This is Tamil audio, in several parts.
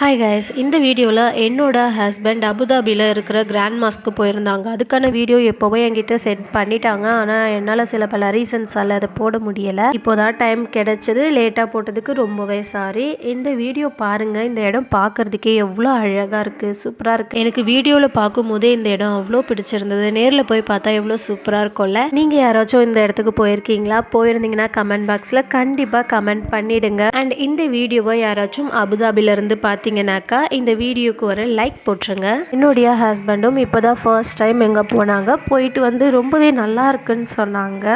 ஹாய் கைஸ் இந்த வீடியோவில் என்னோட ஹஸ்பண்ட் அபுதாபியில் இருக்கிற கிராண்ட் மாஸ்க்கு போயிருந்தாங்க. அதுக்கான வீடியோ எப்போவே என்கிட்ட செட் பண்ணிட்டாங்க. ஆனால் என்னால் சில பல ரீசன்ஸால் அதை போட முடியலை. இப்போதான் டைம் கிடைச்சது. லேட்டாக போட்டதுக்கு ரொம்பவே சாரி இந்த வீடியோ பாருங்கள் இந்த இடம் பார்க்குறதுக்கே எவ்வளோ அழகாக இருக்குது சூப்பராக இருக்குது எனக்கு வீடியோவில் பார்க்கும்போதே இந்த இடம் அவ்வளோ பிடிச்சிருந்தது. நேரில் போய் பார்த்தா எவ்வளோ சூப்பராக இருக்கும்ல. நீங்கள் யாராச்சும் இந்த இடத்துக்கு போயிருக்கீங்களா? போயிருந்தீங்கன்னா கமெண்ட் பாக்ஸில் கண்டிப்பாக கமெண்ட் பண்ணிடுங்க. அண்ட் இந்த வீடியோவை யாராச்சும் அபுதாபிலேருந்து பார்த்து பார்த்தீங்கன்னாக்கா இந்த வீடியோக்கு ஒரு லைக் போட்டுருங்க. என்னுடைய ஹஸ்பண்டும் இப்போ தான் ஃபர்ஸ்ட் டைம் எங்கே போனாங்க. போயிட்டு வந்து ரொம்பவே நல்லா இருக்குன்னு சொன்னாங்க.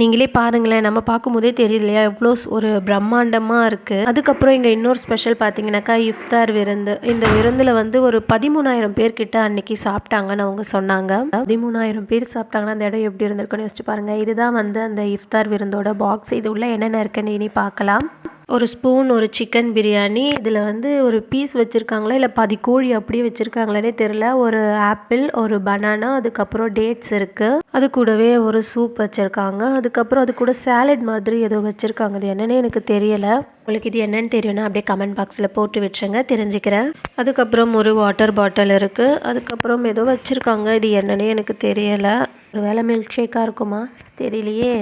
நீங்களே பாருங்களேன் நம்ம பார்க்கும்போதே தெரியுது இல்லையா எவ்வளோ ஒரு பிரம்மாண்டமாக இருக்குது அதுக்கப்புறம் இங்கே இன்னொரு ஸ்பெஷல் பார்த்தீங்கன்னாக்கா இஃப்தார் விருந்து. இந்த விருந்தில் வந்து ஒரு பதிமூணாயிரம் பேர்கிட்ட அன்னைக்கு சாப்பிட்டாங்கன்னு அவங்க சொன்னாங்க. பதிமூணாயிரம் பேர் சாப்பிட்டாங்கன்னா அந்த இடம் எப்படி இருந்திருக்குன்னு யோசிச்சு பாருங்கள் இதுதான் வந்து அந்த இஃப்தார் விருந்தோட பாக்ஸ் இது உள்ள என்னென்ன இருக்குன்னு இனி பார்க்கலாம். ஒரு ஸ்பூன் ஒரு சிக்கன் பிரியாணி இதில் வந்து ஒரு பீஸ் வச்சுருக்காங்களா இல்லை பாதி கோழி அப்படியே வச்சுருக்காங்களே தெரில ஒரு ஆப்பிள் ஒரு பனானா அதுக்கப்புறம் டேட்ஸ் இருக்குது அது கூடவே ஒரு சூப் வச்சுருக்காங்க. அதுக்கப்புறம் அது கூட சேலட் மாதிரி ஏதோ வச்சுருக்காங்க. அது என்னென்னு எனக்கு தெரியலை. உங்களுக்கு இது என்னென்னு தெரியும்னா அப்படியே கமெண்ட் பாக்ஸில் போட்டு விட்டுருங்க தெரிஞ்சுக்கிறேன். அதுக்கப்புறம் ஒரு வாட்டர் பாட்டில் இருக்குது அதுக்கப்புறம் ஏதோ வச்சுருக்காங்க. இது என்னன்னே எனக்கு தெரியலை. ஒரு வேலை மில்க் ஷேக்காக இருக்குமா? தெரியலையே.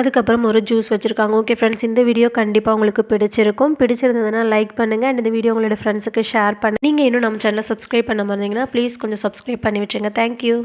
அதுக்கப்புறம் ஒரு ஜூஸ் வச்சுருக்காங்க. ஓகே ஃப்ரெண்ட்ஸ் இந்த வீடியோ கண்டிப்பாக உங்களுக்கு பிடிச்சிருக்கும். பிடிச்சிருந்ததுன்னா லைக் பண்ணுங்கள் அண்ட் இந்த வீடியோ உங்களோட ஃப்ரெண்ட்ஸுக்கு ஷேர் பண்ணு. நீங்கள் இன்னும் நம்ம சேனலை சப்ஸ்கிரைப் பண்ண மாதிரிங்கன்னா ப்ளீஸ் கொஞ்சம் சப்ஸ்கிரைப் பண்ணி வச்சுங்க தேங்க்யூ